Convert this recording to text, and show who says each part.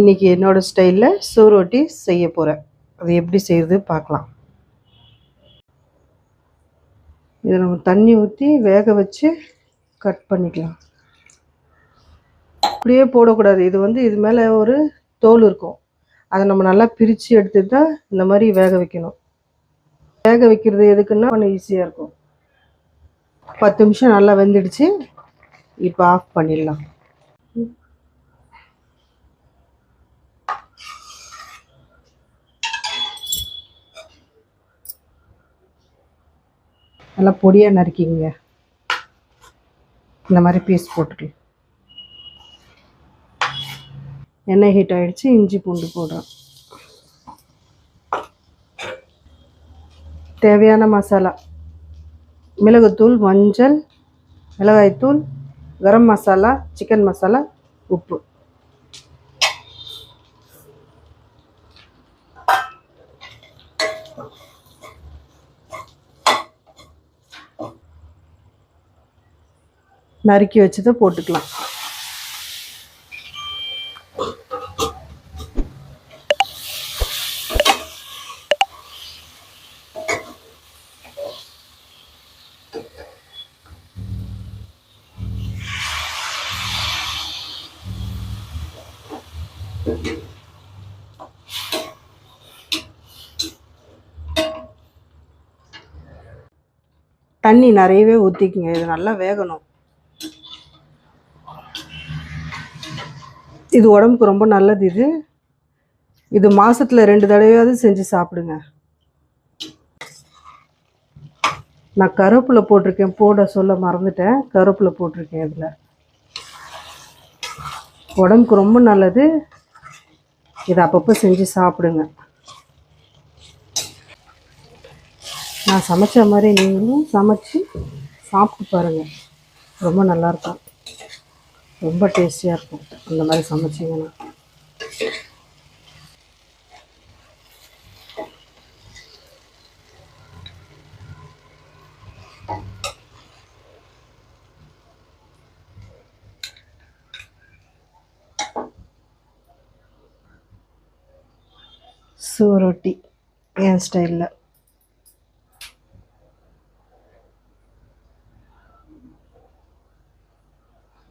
Speaker 1: இன்றைக்கி என்னோடய ஸ்டைலில் சோறொட்டி செய்ய போகிறேன் அது எப்படி செய்யுது பார்க்கலாம். இதை நம்ம தண்ணி ஊற்றி வேக வச்சு கட் பண்ணிக்கலாம். அப்படியே போடக்கூடாது. இது வந்து இது மேலே ஒரு தோல் இருக்கும். அதை நம்ம நல்லா பிரித்து எடுத்து தான் இந்த மாதிரி வேக வைக்கணும். வேக வைக்கிறது எதுக்குன்னா கொஞ்சம் ஈஸியாக இருக்கும். பத்து நிமிஷம் நல்லா வெந்துடுச்சு. இப்போ ஆஃப் பண்ணிடலாம். நல்லா பொடியாக நறுக்கிங்க இந்த மாதிரி பீஸ் போட்டுக்கலாம். எண்ணெய் ஹீட் ஆகிடுச்சு இஞ்சி பூண்டு போடுறோம். தேவையான மசாலா. மிளகுத்தூள் மஞ்சள் மிளகாய்த்தூள் கரம் மசாலா சிக்கன் மசாலா உப்பு. நறுக்கி வச்சதை போட்டுக்கலாம். தண்ணி நிறையவே ஊற்றிக்குங்க இது நல்லா வேகணும். இது உடம்புக்கு ரொம்ப நல்லது இது. இது மாசத்துல ரெண்டு தடவையாவது செஞ்சு சாப்பிடுங்க. நான் கருவேப்பிலை போட்டிருக்கேன். போட சொல்ல மறந்துட்டேன். கருவேப்பிலை போட்டிருக்கேன் இதில். உடம்புக்கு ரொம்ப நல்லது. இதை அப்பப்போ செஞ்சு சாப்பிடுங்க. நான் சமைச்ச மாதிரி நீங்களும் சமைச்சு சாப்பிட்டு பாருங்கள் ரொம்ப நல்லாயிருக்கும் ரொம்ப டேஸ்டியாக இருக்கும். அந்த மாதிரி சமைச்சிங்கன்னா. சோரொட்டி என் ஸ்டைலில்.